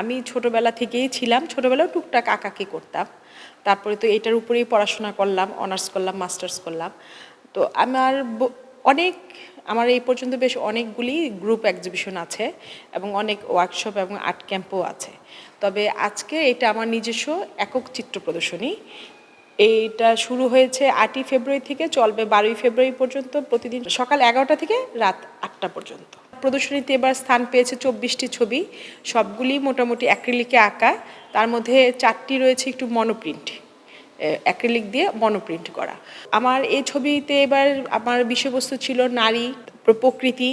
আমি ছোটবেলা থেকেই ছিলাম, ছোটবেলাও টুকটাক আঁকাকে করতাম। তারপরে তো এটার উপরেই পড়াশোনা করলাম অনার্স করলাম মাস্টার্স করলাম। তো আমার অনেক, আমার এই পর্যন্ত বেশ অনেকগুলি গ্রুপ এক্সিবিশন আছে এবং অনেক ওয়ার্কশপ এবং আর্ট ক্যাম্পও আছে। তবে আজকে এটা আমার নিজস্ব একক চিত্র প্রদর্শনী। এইটা শুরু হয়েছে আটই ফেব্রুয়ারি থেকে, চলবে বারোই ফেব্রুয়ারি পর্যন্ত, প্রতিদিন সকাল এগারোটা থেকে রাত আটটা পর্যন্ত। প্রদর্শনীতে এবার স্থান পেয়েছে চব্বিশটি ছবি। সবগুলি মোটামুটি অ্যাক্রিলিকে আঁকা। তার মধ্যে চারটি রয়েছে একটু মনোপ্রিন্ট অ্যাক্রিলিক দিয়ে মনোপ্রিন্ট করা। আমার এই ছবিতে এবার আমার বিষয়বস্তু ছিল নারী প্রকৃতি,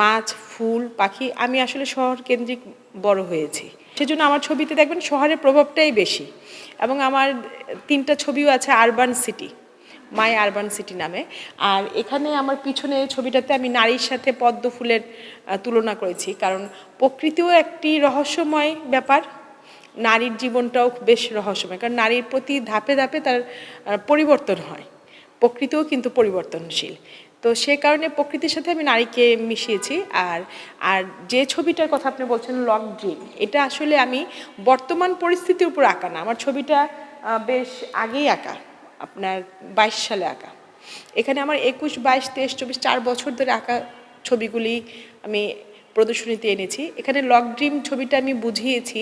মাছ, ফুল, পাখি। আমি আসলে শহর কেন্দ্রিক বড় হয়েছি। সেজন্য আমার ছবিতে দেখবেন শহরের প্রভাবটাই বেশি। এবং আমার তিনটা ছবিও আছে, urban city. My urban city নামে। আর এখানে আমার পিছনে ছবিটাতে আমি নারীর সাথে পদ্ম ফুলের তুলনা করেছি। কারণ প্রকৃতিও একটি রহস্যময় ব্যাপার। নারীর জীবনটাও বেশ রহস্যময়। কারণ নারীর প্রতি ধাপে ধাপে তার পরিবর্তন হয়। প্রকৃতিও কিন্তু পরিবর্তনশীল। তো সে কারণে প্রকৃতির সাথে আমি নারীকে মিশিয়েছি। আর আর যে ছবিটার কথা আপনি বলছেন লক ড্রিম এটা আসলে আমি বর্তমান পরিস্থিতির উপর আঁকা না। আমার ছবিটা বেশ আগেই আঁকা। আপনার বাইশ সালে আঁকা। এখানে আমার একুশ, বাইশ, তেইশ, চব্বিশ, চার বছর ধরে আঁকা ছবিগুলি আমি প্রদর্শনীতে এনেছি। এখানে লক ড্রিম ছবিটা আমি বুঝিয়েছি,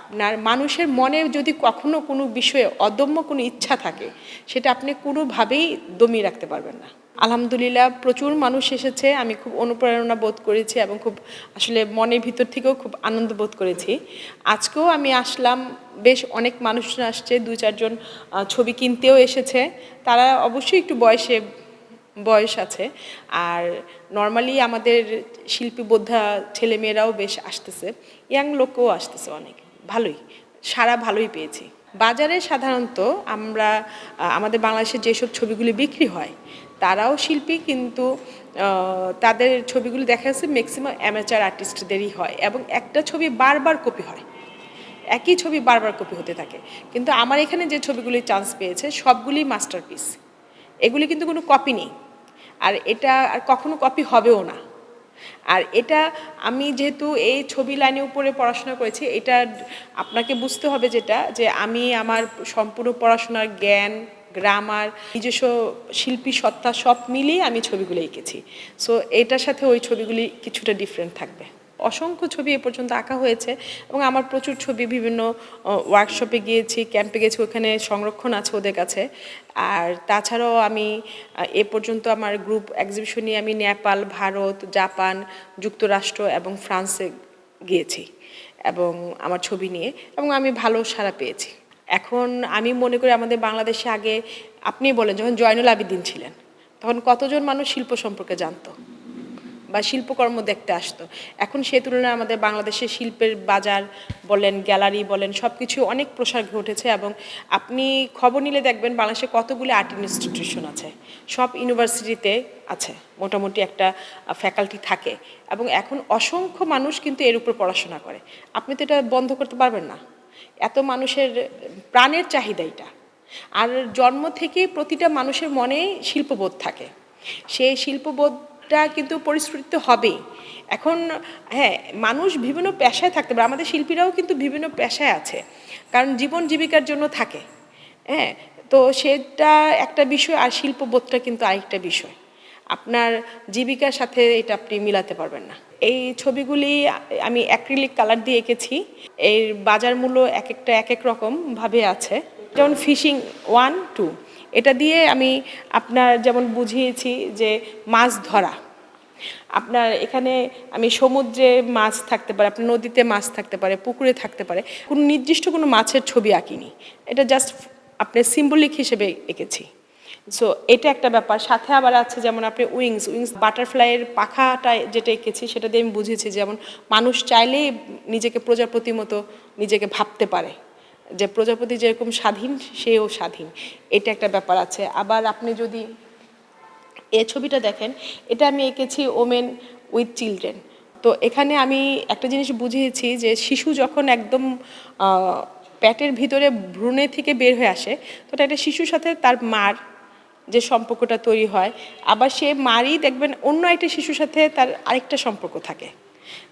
আপনার মানুষের মনে যদি কখনো কোনো বিষয়ে অদম্য কোনো ইচ্ছা থাকে, সেটা আপনি কোনোভাবেই দমিয়ে রাখতে পারবেন না। আলহামদুলিল্লাহ প্রচুর মানুষ এসেছে। আমি খুব অনুপ্রেরণা বোধ করেছি এবং খুব আসলে মনের ভিতর থেকেও খুব আনন্দ বোধ করেছি। আজকেও আমি আসলাম, বেশ অনেক মানুষ আসছে দু চারজন ছবি কিনতেও এসেছে। তারা অবশ্যই একটু বয়সে, বয়স আছে। আর নর্মালি আমাদের শিল্পী বোদ্ধা ছেলেমেয়েরাও বেশ আসতেছে। ইয়াং লোকও আসতেছে অনেক। ভালোই, সারা ভালোই পেয়েছি। বাজারে সাধারণত আমরা আমাদের বাংলাদেশে যেসব ছবিগুলি বিক্রি হয়, তারাও শিল্পী কিন্তু তাদের ছবিগুলি দেখা যাচ্ছে ম্যাক্সিমাম অ্যামেচার আর্টিস্টদেরই হয় এবং একটা ছবি বারবার কপি হয়। একই ছবি বারবার কপি হতে থাকে। কিন্তু আমার এখানে যে ছবিগুলি চান্স পেয়েছে, সবগুলি মাস্টারপিস এগুলি কিন্তু কোনো কপি নেই। আর এটা আর কখনো কপি হবেও না। আর এটা আমি যেহেতু এই ছবি লাইনের উপরে পড়াশোনা করেছি, এটা আপনাকে বুঝতে হবে যেটা, যে আমি আমার সম্পূর্ণ পড়াশোনার জ্ঞান গ্রামার নিজস্ব শিল্পী সত্তা সব মিলিয়ে আমি ছবিগুলো এঁকেছি। সো এটার সাথে ওই ছবিগুলি কিছুটা ডিফারেন্ট থাকবে। অসংখ্য ছবি এ পর্যন্ত আঁকা হয়েছে এবং আমার প্রচুর ছবি বিভিন্ন ওয়ার্কশপে গিয়েছি ক্যাম্পে গেছি, ওখানে সংরক্ষণ আছে ওদের কাছে। আর তাছাড়াও আমি এ পর্যন্ত আমার গ্রুপ এক্সিবিশন নিয়ে আমি নেপাল, ভারত, জাপান, যুক্তরাষ্ট্র এবং ফ্রান্সে গিয়েছি এবং আমার ছবি নিয়ে এবং আমি ভালো সাড়া পেয়েছি। এখন আমি মনে করি আমাদের বাংলাদেশে আগে আপনি বলেন, যখন জয়নুল আবিদিন ছিলেন, তখন কতজন মানুষ শিল্প সম্পর্কে জানতো? বা শিল্পকর্ম দেখতে আসতো। এখন সে তুলনায় আমাদের বাংলাদেশের শিল্পের বাজার বলেন, গ্যালারি বলেন সব কিছু অনেক প্রসার ঘটেছে এবং আপনি খবর নিলে দেখবেন বাংলাদেশে কতগুলি আর্ট ইনস্টিটিউশন আছে। সব ইউনিভার্সিটিতে আছে, মোটামুটি একটা ফ্যাকাল্টি থাকে এবং এখন অসংখ্য মানুষ কিন্তু এর উপর পড়াশোনা করে। আপনি তো এটা বন্ধ করতে পারবেন না। এত মানুষের প্রাণের চাহিদা এটা। আর জন্ম থেকেই প্রতিটা মানুষের মনে শিল্পবোধ থাকে। সেই শিল্পবোধটা কিন্তু পরিস্ফুটিত হবেই এখন হ্যাঁ মানুষ বিভিন্ন পেশায় থাকতে পারে, আমাদের শিল্পীরাও কিন্তু বিভিন্ন পেশায় আছে, কারণ জীবন জীবিকার জন্য থাকে হ্যাঁ তো সেটা একটা বিষয় আর শিল্পবোধটা কিন্তু আরেকটা বিষয়। আপনার জীবিকার সাথে এটা আপনি মিলাতে পারবেন না। এই ছবিগুলি আমি অ্যাক্রিলিক কালার দিয়ে এঁকেছি, এর বাজার মূল্য এক একটা এক এক রকম ভাবে আছে। যেমন ফিশিং ওয়ান, টু এটা দিয়ে আমি আপনার যেমন বুঝিয়েছি যে মাছ ধরা। আপনার এখানে আমি সমুদ্রে মাছ থাকতে পারে, আপনার নদীতে মাছ থাকতে পারে, পুকুরে থাকতে পারে, কোনো নির্দিষ্ট কোনো মাছের ছবি আঁকিনি। এটা জাস্ট আপনার সিম্বলিক হিসেবে এঁকেছি। সো এটা একটা ব্যাপার। সাথে আবার আছে যেমন আপনি উইংস উইংস বাটারফ্লাইয়ের পাখাটা যেটা এঁকেছি, সেটা দিয়ে আমি বুঝেছি যেমন মানুষ চাইলেই নিজেকে প্রজাপতির মতো নিজেকে ভাবতে পারে। যে প্রজাপতি যেরকম স্বাধীন, সেও স্বাধীন। এটা একটা ব্যাপার আছে। আবার আপনি যদি এ ছবিটা দেখেন, এটা আমি এঁকেছি ওমেন উইথ চিলড্রেন তো এখানে আমি একটা জিনিস বুঝিয়েছি যে শিশু যখন একদম প্যাটের ভিতরে ভ্রূণে থেকে বের হয়ে আসে, তো এটা একটা শিশুর সাথে তার মার যে সম্পর্কটা তৈরি হয়। আবার সে মারই দেখবেন অন্য একটা শিশুর সাথে তার আরেকটা সম্পর্ক থাকে।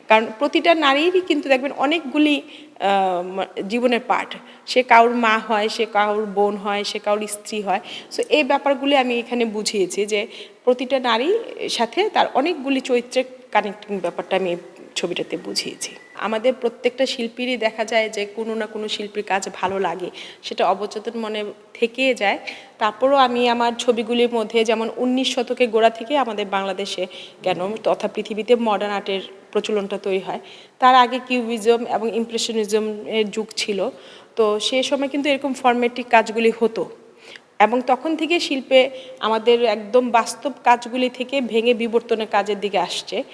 কারণ প্রতিটা নারীরই কিন্তু দেখবেন অনেকগুলি জীবনের পাঠ। সে কারোর মা হয়, সে কারোর বোন হয়, সে কারোর স্ত্রী হয়। সো এই ব্যাপারগুলি আমি এখানে বুঝিয়েছি যে প্রতিটা নারীর সাথে তার অনেকগুলি চরিত্রের কানেক্টিং ব্যাপারটা আমি ছবিটাতে বুঝিয়েছি। আমাদের প্রত্যেকটা শিল্পীরই দেখা যায় যে কোনো না কোনো শিল্পীর কাজ ভালো লাগে, সেটা অবচেতন মনে থেকে যায়। তারপরও আমি আমার ছবিগুলির মধ্যে যেমন উনিশ শতকে গোড়া থেকে আমাদের বাংলাদেশে কেন তথা পৃথিবীতে মডার্ন আর্টের প্রচলনটা তৈরি হয়। তার আগে কিউবিজম এবং ইমপ্রেশনিজম এর যুগ ছিল। তো সে সময় কিন্তু এরকম ফর্মেটিক কাজগুলি হতো। এবং তখন থেকে শিল্পে আমাদের একদম বাস্তব কাজগুলি থেকে ভেঙে বিবর্তনের কাজের দিকে আসছে।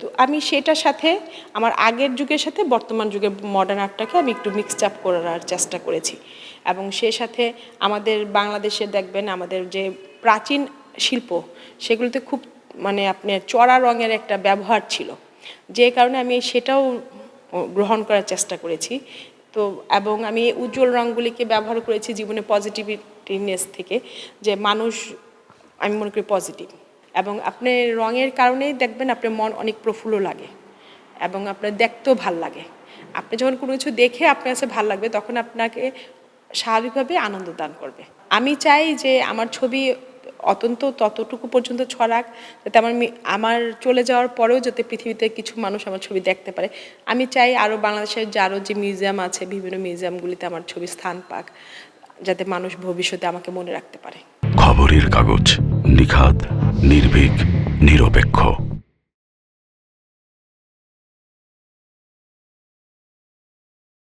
তো আমি সেটার সাথে, আমার আগের যুগের সাথে বর্তমান যুগের মডার্ন আর্টটাকে আমি একটু মিক্সড আপ করার চেষ্টা করেছি। এবং সে সাথে আমাদের বাংলাদেশে দেখবেন আমাদের যে প্রাচীন শিল্প, সেগুলোতে খুব মানে আপনার চড়া রঙের একটা ব্যবহার ছিল। যে কারণে আমি সেটাও গ্রহণ করার চেষ্টা করেছি। তো, এবং আমি উজ্জ্বল রঙগুলিকে ব্যবহার করেছি জীবনে পজিটিভিটিনেস থেকে, যে মানুষ, আমি মনে করি পজিটিভ এবং আপনি রঙের কারণেই দেখবেন আপনার মন অনেক প্রফুল্ল লাগে, এবং আপনার দেখতেও ভালো লাগে। আপনি যখন কোনো কিছু দেখে আপনার কাছে ভালো লাগবে, তখন আপনাকে স্বাভাবিকভাবে আনন্দ দান করবে। আমি চাই যে আমার ছবি অত্যন্ত ততটুকু পর্যন্ত ছড়াক, যাতে আমার আমার চলে যাওয়ার পরেও যাতে পৃথিবীতে কিছু মানুষ আমার ছবি দেখতে পারে। আমি চাই আরও বাংলাদেশের যে আরও যে মিউজিয়াম আছে, বিভিন্ন মিউজিয়ামগুলিতে আমার ছবি স্থান পাক, যাতে মানুষ ভবিষ্যতে আমাকে মনে রাখতে পারে। খবরের কাগজ নিখাত নির্ভীক, নিরপেক্ষ।